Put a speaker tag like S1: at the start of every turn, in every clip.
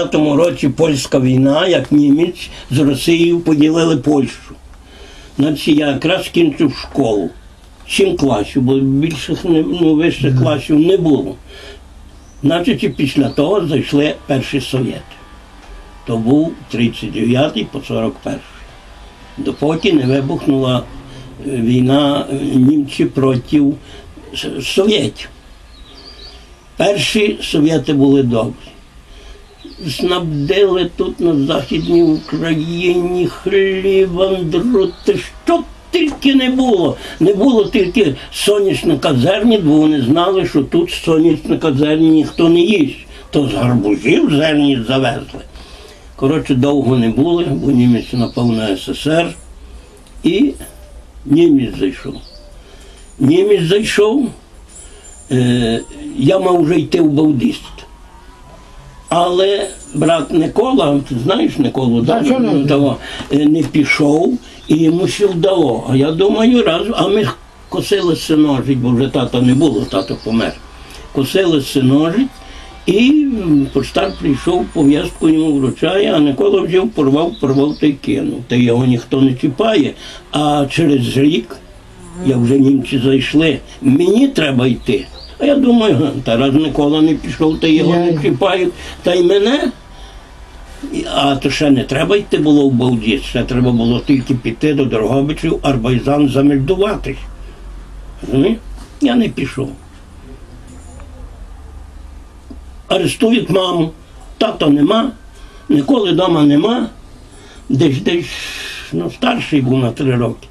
S1: 45-му році польська війна, як німець з Росією поділили Польщу. Значить, я якраз кінчив школу. Сім класів, бо більших ну, вищих класів не було. Значить, і після того зайшли перші совєти. То був 39 по 41-й. Допоки не вибухнула е, війна е, німці проти совєтів. Перші совєти були добрі. Снабдили тут на Західній Україні хлібом, друти, що тільки не було. Не було тільки сонячника зерні, бо вони знали, що тут сонячника зерні ніхто не їсть. То з гарбузів зерні завезли. Коротше, довго не були, бо німець напав на СССР і німець зайшов. Німець зайшов, е, я мав вже йти в Баудист. Але брат Никола, ти знаєш Николу, да?
S2: не
S1: Ну, того, е, не пішов і йому ще вдало. А я думаю, раз, а ми косили синожить, бо вже тата не було, тато помер. Косили синожить, і поштар прийшов, пов'язку йому вручає, а Никола взяв, порвав, порвав та й кинув. Та його ніхто не чіпає. А через рік, як вже німці зайшли, мені треба йти. А я думаю, «Га, та раз Микола не пішов, та його не чіпають, та й мене. А то ще не треба йти було в Балдіс, ще треба було тільки піти до Дрогобичів, Арбайзан замельдуватись. Я не пішов. Арестують маму, тата нема, ніколи вдома нема. Десь десь ну, старший був на три роки.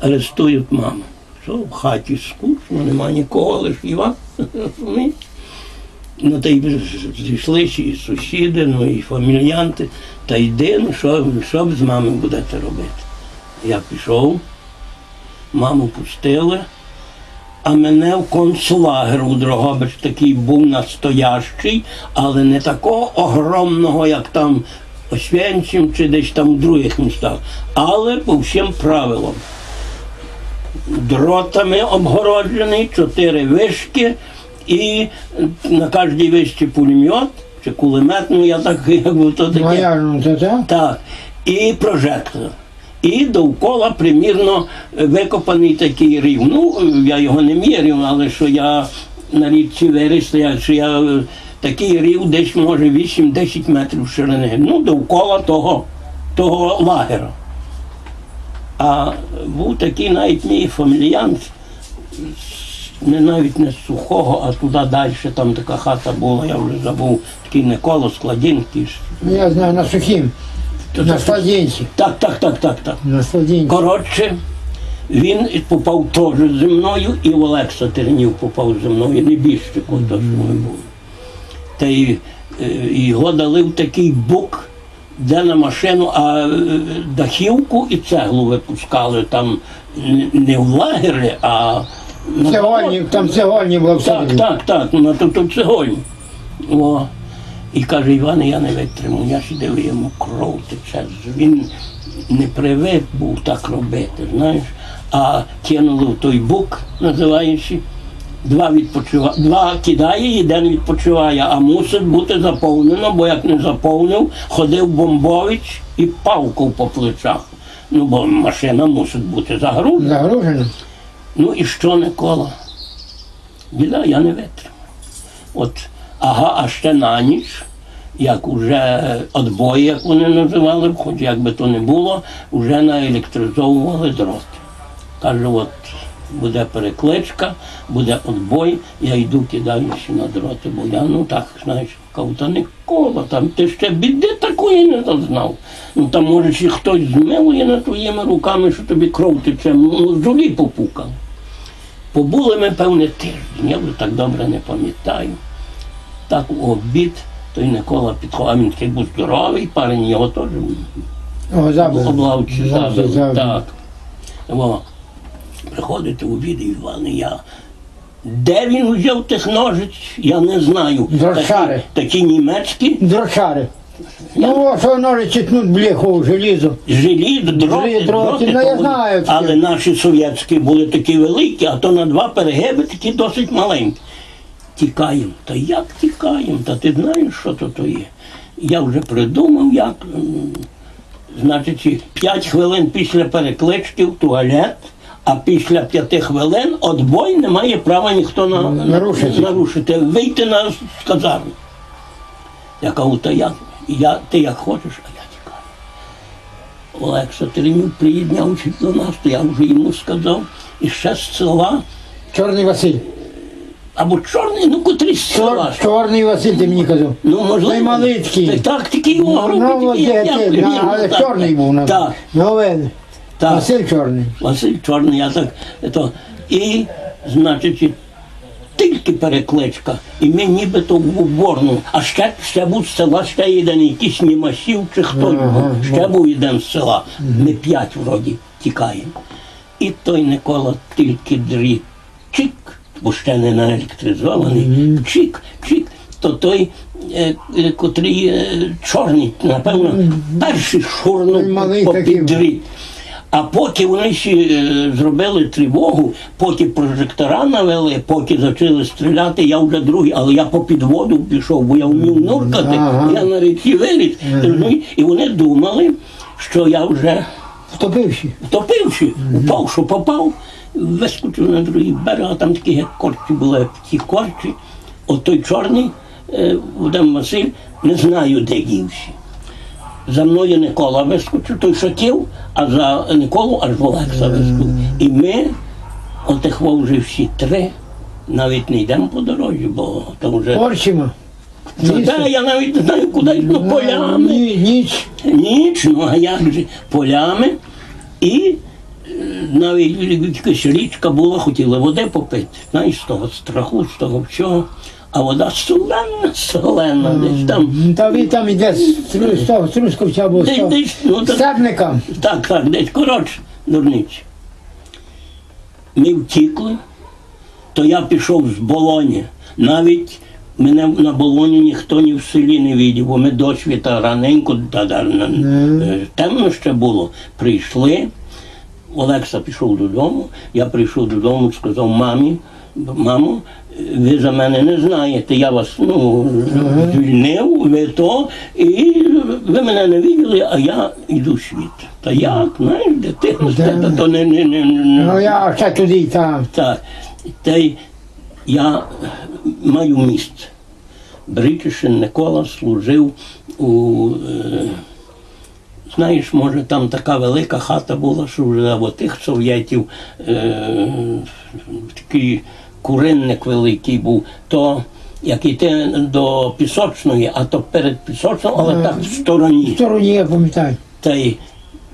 S1: Арестують маму. Що в хаті скучно, нема нікого, лиш Іван. Ну, та й зійшлися і сусіди, ну і фамільянти. Та йди, ну що, що ви з мамою будете робити? Я пішов, маму пустили, а мене в концлагер у Дрогобич такий був настоящий, але не такого огромного, як там Освенцим чи десь там в других містах, але по всім правилам. Дротами обгороджений, чотири вишки, і на кожній вишці пулемет чи кулемет, ну я так якби то таке.
S2: Ну, як, так?
S1: Так. І прожектор. І довкола примірно викопаний такий рів. Ну, я його не міряв, але що я на річці виріс, що я е, такий рів десь може 8-10 метрів ширини. Ну, довкола того, того лагера. А був такий навіть мій фамільянт, не навіть не з сухого, а туди далі, там така хата була, я вже забув, такий не коло складінки.
S2: Ну, Я знаю, на сухім. На складінці.
S1: Так, так, так, так, так.
S2: На складінці.
S1: Коротше, він і попав теж зі мною, і в Олекса Тернів попав зі мною, не більше, то що ми були. Та й е, його дали в такий бук, де на машину, а е, дахівку і цеглу випускали там не в лагері, а на
S2: Цегольні, там цегольні було
S1: так,
S2: всередині.
S1: так, так, на ту, ту цегольню. О. І каже, Іване, я не витримав, я ж дивив йому кров тече. Він не привик був так робити, знаєш. А кинули в той бук, називаючи, два відпочива... два кидає, і один відпочиває, а мусить бути заповнено, бо як не заповнив, ходив бомбович і павкав по плечах. Ну, бо машина мусить бути загружена.
S2: Загружено.
S1: Ну і що, Микола? Біда, я не витримав. От, ага, а ще на ніч, як уже отбої, як вони називали, хоч як би то не було, вже наелектризовували дроти. Каже, от буде перекличка, буде отбой, я йду кидаюся на дроти, бо я ну так, знаєш, та Микола, там ти ще біди такої не зазнав. Ну там може ще хтось змилує над твоїми руками, що тобі кров тече, ну з попукав. Побули ми, певне, тиждень, я вже так добре не пам'ятаю. Так у обід той Микола підходив, а він такий був здоровий парень, його теж облавчі забив. Так. Приходить у обід, Іван, я. Де він взяв тих ножиць, я не знаю.
S2: Дрочари.
S1: Такі, такі німецькі,
S2: Дрочари. Ну, о, що ножи читнуть бляху в желізо.
S1: жилі, дроти,
S2: дроти,
S1: дроти,
S2: ну, я
S1: вони-
S2: знаю
S1: але наші совєтські були такі великі, а то на два перегиби такі досить маленькі. Тікаємо. Та як тікаємо? Та ти знаєш, що то, то є? я вже придумав, як. Значить, 5 хвилин після переклички в туалет, а після 5 хвилин отбой не має права ніхто на,
S2: Нарушити.
S1: нарушити. Вийти на казарму. Я кажу, та я, я, ти як хочеш, а я тікаю. Олекса Теремюк приєднявся до нас, то я вже йому сказав, і ще з села,
S2: Чорний Василь.
S1: або чорний, ну котрий з села.
S2: Чорний Василь, ти мені казав.
S1: Ну, можливо.
S2: Той малий.
S1: Так, так, такий його
S2: Ну, я,
S1: я,
S2: ти, але чорний був на
S1: Так,
S2: Ну.
S1: Так.
S2: Василь чорний.
S1: Василь Чорний, я так. То, і, значить, тільки перекличка. І ми нібито в уборну. А ще, ще був з села, ще один, якийсь Мімасів чи хтось був. Ще був один з села. Ми п'ять вроді тікаємо. І той Никола тільки дріт. Чик, бо ще не наелектризований. Чик, чик. То той, е, е, котрий е, чорний, напевно, перший шурнув по під дріт. А поки вони ще е, зробили тривогу, поки прожектора навели, поки почали стріляти, я вже другий, але я по підводу пішов, бо я вмів нуркати,
S2: Ага.
S1: я на виліз. ти розумієш? І вони думали, що я вже
S2: Втопивши.
S1: втопивши, упав, що попав, вискочив на другий берег, а там такі як корчі були, як ті корчі. От той чорний е, Вадим Василь, не знаю, де дівся. За мною Никола вискочив, той шатів, а за Николу аж Олекса вискочив. І ми, отих вже всі три, навіть не йдемо по дорозі, бо там вже.
S2: Орчима.
S1: Та, та, я навіть не знаю, куди ну, полями.
S2: Ні, ніч.
S1: Ніч, ну а як же полями. І е, навіть якась річка була, хотіли води попити. Знаєш, з того страху, з того всього. А вода солена, солена, десь там.
S2: Та він там йде з Тру- з Трускавця або
S1: Десь, ну, так,
S2: Степника.
S1: так, так, десь коротше, дурниці. Ми втікли, то я пішов з Болоні. Навіть мене на Болоні ніхто ні в селі не видів, бо ми до світа раненько, та, та, на- е, темно ще було. Прийшли. Олекса пішов додому, я прийшов додому, сказав мамі, мамо, ви за мене не знаєте, я вас ну, звільнив, ви то, і ви мене не виділи, а я йду в світ. Та як, знаєш, дитина з тебе, то не, не, не, не,
S2: Ну я ще туди, там.
S1: так. Та й я маю місце. Бритишин Никола служив у. Е, знаєш, може, там така велика хата була, що вже або тих совєтів е, такий куринник великий був, то як йти до пісочної, а то перед пісочною, але так в стороні.
S2: В
S1: стороні.
S2: я пам'ятаю.
S1: Та й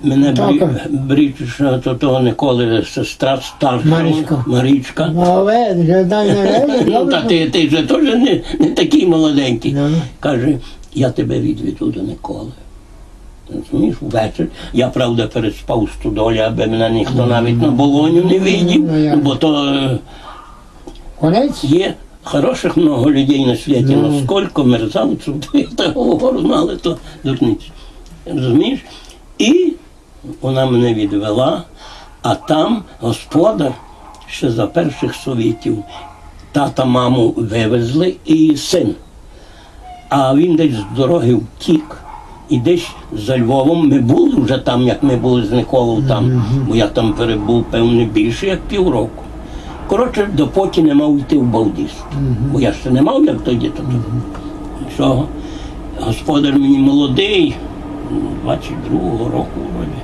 S1: мене
S2: Так.
S1: то того Николи сестра старша.
S2: Марічка.
S1: Марічка.
S2: Ну, не
S1: Ну, та ти, ти вже теж не, не такий молоденький.
S2: Ну, ну.
S1: Каже, я тебе відведу до Николи. Розумієш, ввечері. Я, правда, переспав у стодолі, аби мене ніхто навіть на болоню не видів, бо то е, є хороших много людей на світі,
S2: Ну.
S1: ну скільки мерзавців, то я так говорю, ну, то дурниці. Розумієш? І вона мене відвела, а там господар ще за перших совєтів. Тата маму вивезли і син. А він десь з дороги втік. І десь за Львовом ми були вже там, як ми були з Николою там, бо я там перебув, певне, більше як півроку. Коротше, допоки не мав йти в Балдіст. Бо я ще не мав як тоді тут. Що господар мені молодий, 22-го року вроді.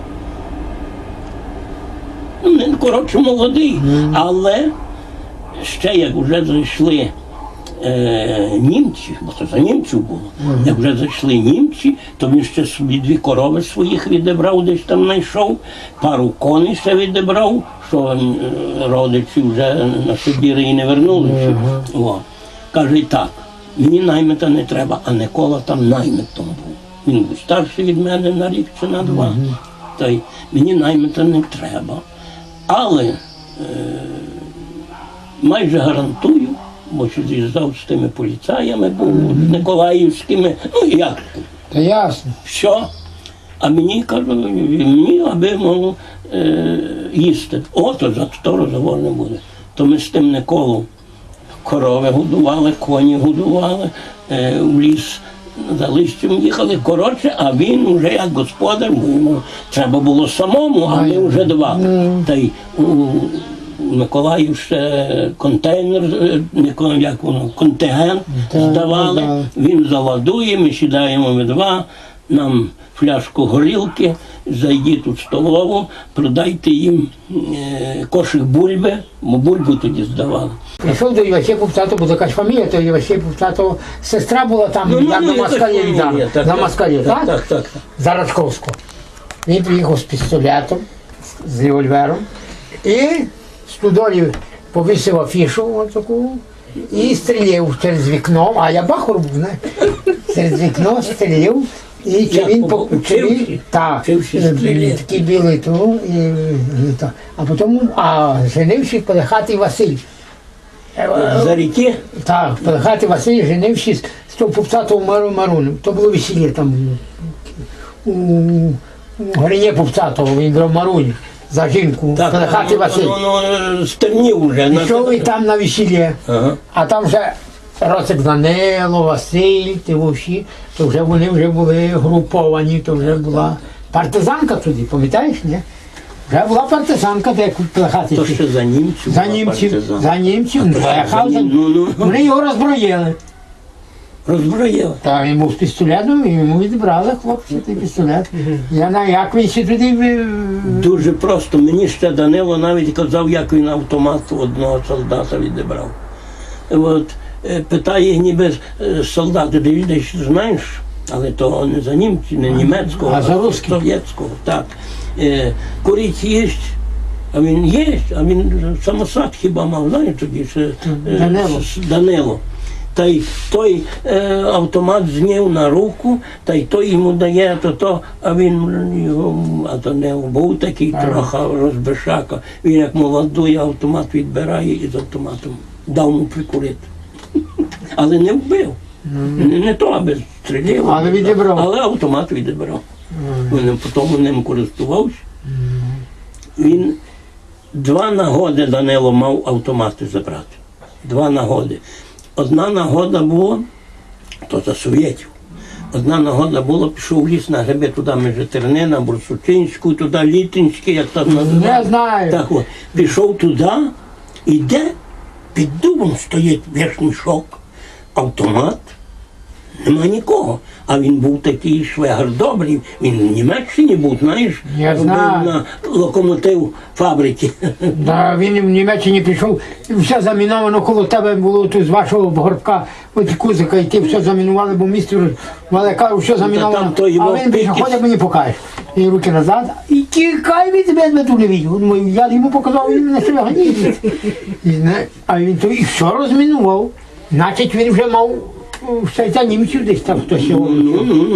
S1: Ну, не коротше молодий, але ще як вже зайшли е, німці, бо це за німців було, як вже зайшли німці, то він ще собі дві корови своїх відібрав, десь там знайшов, пару коней ще відібрав, що е, родичі вже на Сибірі і не вернулися. О. Каже, так, мені наймита не треба, а Никола там наймитом був. Він був старший від мене на рік чи на два. Та й мені наймита не треба. Але е, майже гарантую, бо що з'їжджав з тими поліцаями, був з Николаївськими, ну як
S2: Та ясно.
S1: що? А мені кажуть, мені аби мало е, їсти. О, то за то розговор не буде. То ми з тим Николом корови годували, коні годували, е, в ліс за листям їхали. Коротше, а він вже як господар, ну, треба було самому, а ми вже два. Та й у Миколаїв ще контейнер, е, як воно, контингент здавали. Він заладує, ми сідаємо ми два, нам фляжку горілки, зайдіть у столову, продайте їм е, кошик бульби, бо бульбу тоді здавали.
S2: Прийшов до Івасєпов тато, бо якась фамілія, то Івасєпов тато, сестра була там, як на
S1: якась
S2: москалі
S1: фамілія,
S2: віддана.
S1: так,
S2: На москалі,
S1: так?
S2: так?
S1: Так.
S2: За Рачковського. Він приїхав з пістолетом, з револьвером, і тудолі повісив афішу отаку і стріляв через вікно, а я бахур був, не? Через вікно стріляв. І чи він по чи він, так,
S1: Вчився
S2: е, такий білий ту, і, то. а потім, а женивши Пелехатий Василь.
S1: За ріки?
S2: так, Пелехатий Василь женившись з того Пупцатого Мару Маруном. То було весілля там у, у Грині Пупцатого, він брав Маруні за жінку.
S1: Так,
S2: Пелехатий
S1: ну,
S2: Василь.
S1: ну, ну, стернів вже. на-
S2: Пішов і там на весілля.
S1: Ага.
S2: А там вже Роцик Данило, Василь, ти всі, то вже вони вже були груповані, то вже була партизанка туди, пам'ятаєш, ні? Вже була партизанка, де Пелехатий.
S1: То ще за німців.
S2: За
S1: була
S2: німців,
S1: партизан.
S2: за німців, ну,
S1: за ну, ну.
S2: вони його розброїли.
S1: Розброїли.
S2: Та йому з пістолетом, і йому відбрали хлопці той пістолет. Я знаю, як він ще туди
S1: Дуже просто. Мені ще Данило навіть казав, як він автомат у одного солдата відібрав. От, е, питає ніби е, солдат, ти дивись, знаєш, але то не за німців, не німецького,
S2: а за русських.
S1: совєтського. Так. Е, Курить їсть. А він є, а він самосад хіба мав, знаєш тоді ще е,
S2: Данило.
S1: с- Данило. Та й той е, автомат зняв на руку, та й той йому дає, то то, а він його, а то не був такий трохи розбишака. Він як молодий автомат відбирає і з автоматом дав йому прикурити. Але не вбив. Не, не то, аби стріляв.
S2: Але відібрав.
S1: Але автомат відібрав. Він потім ним користувався. Він два нагоди Данило мав автомати забрати. Два нагоди. Одна нагода була, то за совєтів. Одна нагода була, пішов в ліс на гриби туди між Тернина, Бурсучинську, туди Літинське, як там
S2: не знаю.
S1: Так от, пішов туди, іде, під дубом стоїть верхній шок, автомат, нема нікого. А він був такий швегар добрий, він в Німеччині був, знаєш,
S2: Я знаю.
S1: на локомотив фабрики.
S2: Да, він в Німеччині прийшов, і все заміновано коло тебе було тут з вашого горбка, от кузика, і ти все замінували, бо місто але кажу, все заміновано.
S1: там то його
S2: а він прийшов,
S1: пики-
S2: ходить мені покажеш. І руки назад, і тікай від тебе, я не відео. Я йому показав, він мене себе ганіє. І зна- А він то і все розмінував. Значить він вже мав та німців десь там хтось його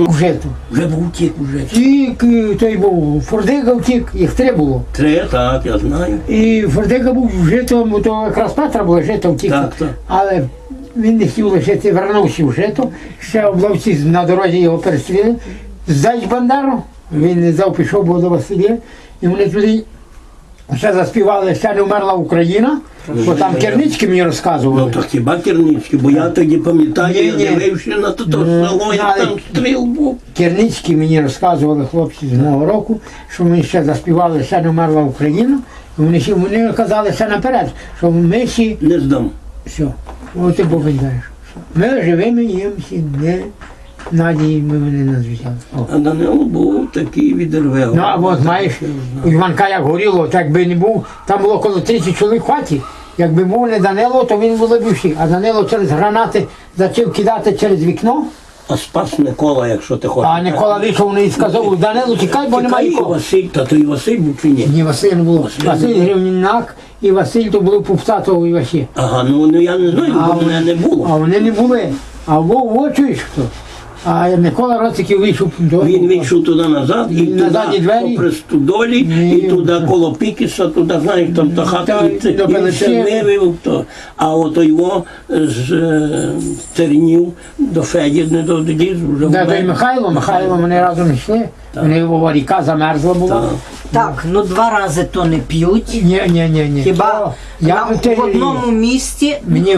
S2: вже тут.
S1: Вже був тік уже.
S2: Тік, е, той був, Фордига втік, їх три було.
S1: Три, так, я знаю.
S2: І Фордига був жито, бо то якраз Петра було жито втік.
S1: Так, так.
S2: Але він не хотів лишити, вернувся в жито. Ще облавці на дорозі його перестріли. Здач Бандару, він не здав, пішов був до Василія. І вони туди ще заспівали, ще не вмерла Україна, бо там Керницькі мені розказували.
S1: Ну то хіба Керницький, бо я тоді пам'ятаю, я
S2: ні.
S1: дивився на то, то
S2: Ну,
S1: село,
S2: але-
S1: там стріл був.
S2: Керницькі мені розказували хлопці з мого року, що ми ще заспівали, ще не вмерла Україна. І вони, ще, вони казали ще наперед, що ми всі
S1: Не здам.
S2: Все. От і Бог знаєш. Ми живими їм всі не надії ми мене не звичайно.
S1: А Данило був такий відервев.
S2: Ну а от у Іванка як горіло, так би не був, там було коло 30 чоловік в хаті. Якби був не Данило, то він були б всі. А Данило через гранати почав кидати через вікно,
S1: А спас Микола, якщо ти хочеш.
S2: а Никола вийшов і сказав, Данило, тікай, бо немає нікого.
S1: Василь, та то і Василь був чи ні?
S2: Ні, Василь не було.
S1: Василь
S2: Василь Гривнінак і Василь то були Пупцатого і Васі.
S1: Ага, ну, ну я не знаю,
S2: А
S1: бо мене не було.
S2: А вони не були. А во, во чуєш хто? А Микола Роциків вийшов до
S1: Він вийшов туди назад, і
S2: Він на задні
S1: туди
S2: двері.
S1: попри студолі,
S2: Ні,
S1: і туди коло Пікіса, туди, знаєш, там та хата,
S2: Та,
S1: і, це-
S2: до
S1: і все
S2: Пелещини.
S1: вивів. То. А от його з е, Тернів до Федір не доділіз, вже
S2: той
S1: вмер.
S2: Михайло, Михайло вони разом йшли. Вони його ріка замерзла була.
S1: Так.
S3: Так, ну два рази то не п'ють.
S2: Ні, ні, ні, ні.
S3: Хіба
S2: Я
S3: на-
S2: би те-
S3: в одному місті
S2: Мені